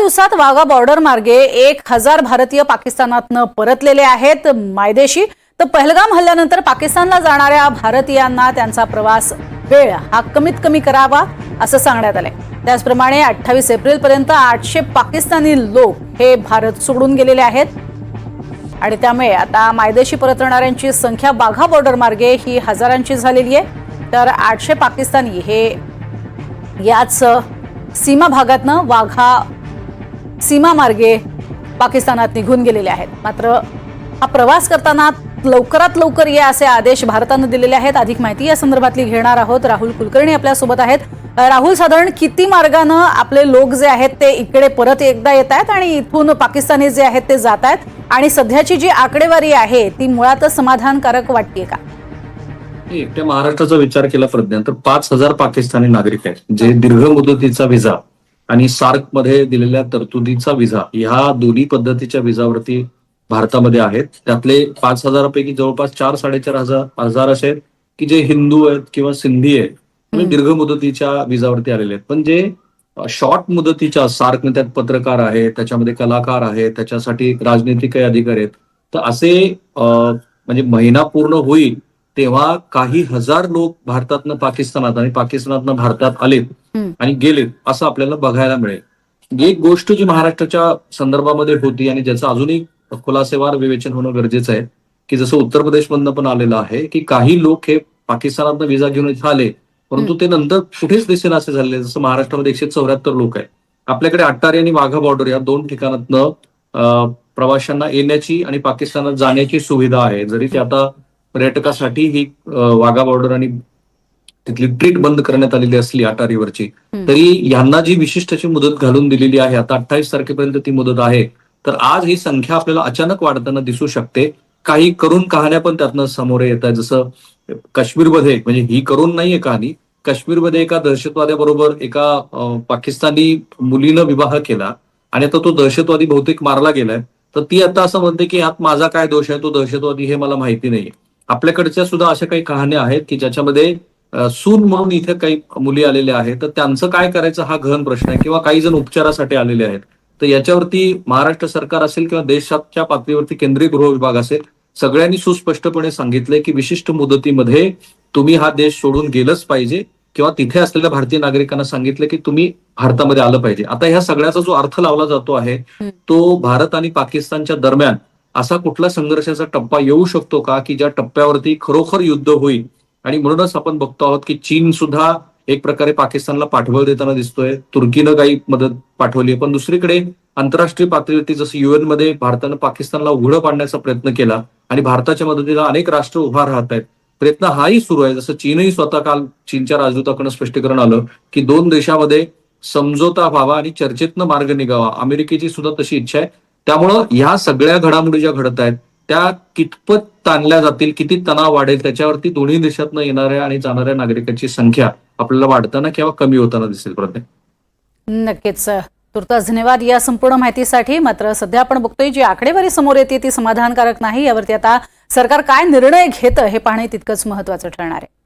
दिवसात वाघा बॉर्डर मार्गे एक हजार भारतीय पाकिस्तानातनं परतलेले आहेत मायदेशी. तर पहलगाम हल्ल्यानंतर पाकिस्तानला जाणाऱ्या भारतीयांना त्यांचा प्रवास वेळ हा कमीत कमी करावा असं सांगण्यात आलंय. त्याचप्रमाणे अठ्ठावीस एप्रिलपर्यंत आठशे पाकिस्तानी लोक हे भारत सोडून गेलेले आहेत. आणि त्यामुळे आता मायदेशी परतणाऱ्यांची संख्या वाघा बॉर्डर मार्गे ही हजारांची झालेली आहे. तर आठशे पाकिस्तानी हे याच सीमा भागातनं वाघा सीमा मार्गे पाकिस्तानात निघून गेलेले आहेत. मात्र हा प्रवास करताना लवकरात लवकर या असे आदेश भारतानं दिलेले आहेत. अधिक माहिती या संदर्भातली घेणार आहोत. राहुल कुलकर्णी आपल्यासोबत आहेत. राहुल साधारण किती मार्गानं आपले लोक जे आहेत ते इकडे परत एकदा येत आहेत आणि इथून पाकिस्तानी जे आहेत ते जात आहेत? आणि सध्याची जी आकडेवारी आहे ती मुळातच समाधानकारक वाटते का? एकट्या महाराष्ट्राचा विचार केला प्रज्ञा तर पाच हजार पाकिस्तानी नागरिक आहेत जे दीर्घ मुदतीचा व्हिसा आणि सार्कमध्ये दिलेल्या तरतुदीचा विजा ह्या दोन्ही पद्धतीच्या विजावरती भारतामध्ये आहेत त्यातले पाच हजारापैकी जवळपास चार साडेचार हजार हजार असे आहेत की जे हिंदू आहेत किंवा सिंधी आहेत म्हणजे. दीर्घ मुदतीच्या विजावरती आलेले आहेत पण जे शॉर्ट मुदतीच्या सार्क त्यात पत्रकार आहेत त्याच्यामध्ये कलाकार आहेत त्याच्यासाठी राजनीतिक काही अधिकारी आहेत तर असे म्हणजे महिना पूर्ण होईल तेव्हा काही हजार लोक भारतातनं पाकिस्तानात आणि पाकिस्तानातनं भारतात आलेत. आणि गेलेत असं आपल्याला बघायला मिळेल. एक गोष्ट जी महाराष्ट्राच्या संदर्भामध्ये होती आणि ज्याचं अजूनही खुलासेवार विवेचन होणं गरजेचं आहे की जसं उत्तर प्रदेशमधनं पण आलेलं आहे की काही लोक हे पाकिस्तानातनं विजा घेऊन आले परंतु ते नंतर कुठेच दिसेना असे झाले जसं महाराष्ट्रामध्ये एकशे चौऱ्याहत्तर लोक आहेत. आपल्याकडे अट्टारी आणि वाघा बॉर्डर या दोन ठिकाणातनं प्रवाशांना येण्याची आणि पाकिस्तानात जाण्याची सुविधा आहे. जरी ते आता पर्यटकासाठी ही वाघा बॉर्डर आणि तिथली ट्रीट बंद करण्यात आलेली असली अटारीवरची. तरी यांना जी विशिष्ट अशी मुदत घालून दिलेली आहे आता अठ्ठावीस तारखेपर्यंत ती मुदत आहे तर आज ही संख्या आपल्याला अचानक वाढताना दिसू शकते काही करून कहाण्या पण त्यातनं समोर येत आहेत जसं काश्मीरमध्ये म्हणजे ही करून नाहीये कहाणी काश्मीरमध्ये एका दहशतवाद्याबरोबर एका पाकिस्तानी मुलीनं विवाह केला आणि आता तो दहशतवादी बहुतेक मारला गेलाय तर ती आता असं म्हणते की यात माझा काय दोष आहे तो दहशतवादी हे मला माहिती नाही आपल्याकडच्या सुद्धा अशा काही कहाण्या आहेत की ज्याच्यामध्ये सून म्हणून इथे काही मुली आलेल्या आहेत. तर त्यांचं काय करायचं हा गहन प्रश्न आहे किंवा काही जण उपचारासाठी आलेले आहेत. तर याच्यावरती महाराष्ट्र सरकार असेल किंवा देशाच्या पातळीवरती केंद्रीय गृह विभाग असेल सगळ्यांनी सुस्पष्टपणे सांगितलंय की विशिष्ट मुदतीमध्ये तुम्ही हा देश सोडून गेलंच पाहिजे किंवा तिथे असलेल्या भारतीय नागरिकांना सांगितलं की तुम्ही भारतामध्ये आलं पाहिजे. आता ह्या सगळ्याचा जो अर्थ लावला जातो आहे. तो भारत आणि पाकिस्तानच्या दरम्यान असा कुठला संघर्षाचा टप्पा येऊ शकतो का की ज्या टप्प्यावरती खरोखर युद्ध होईल? आणि म्हणूनच आपण बघतो आहोत की चीन सुद्धा एक प्रकारे पाकिस्तानला पाठबळ देताना दिसतोय. तुर्कीनं काही मदत पाठवली पण दुसरीकडे आंतरराष्ट्रीय पातळीवरती जसं युएनमध्ये भारतानं पाकिस्तानला उघडं पाडण्याचा प्रयत्न केला आणि भारताच्या मदतीला अनेक राष्ट्र उभा राहत आहेत. प्रयत्न हाही सुरू आहे. जसं चीनही स्वतः काल चीनच्या राजदूताकडनं स्पष्टीकरण आलं की दोन देशामध्ये समझोता व्हावा आणि चर्चेतनं मार्ग निघावा. अमेरिकेची सुद्धा तशी इच्छा आहे. त्यामुळं ह्या सगळ्या घडामोडी ज्या घडत आहेत त्या कितपत ताणल्या जातील किती तणाव वाढेल त्याच्यावरती दोन्ही देशातनं येणाऱ्या आणि जाणाऱ्या नागरिकांची संख्या आपल्याला वाढताना किंवा कमी होताना दिसेल प्रज्ञा. नक्कीच तुर्तास धन्यवाद या संपूर्ण माहितीसाठी. मात्र सध्या आपण बघतोय जी आकडेवारी समोर येते ती समाधानकारक नाही. यावरती आता सरकार काय निर्णय घेतं हे पाहणे तितकंच महत्वाचं ठरणार आहे.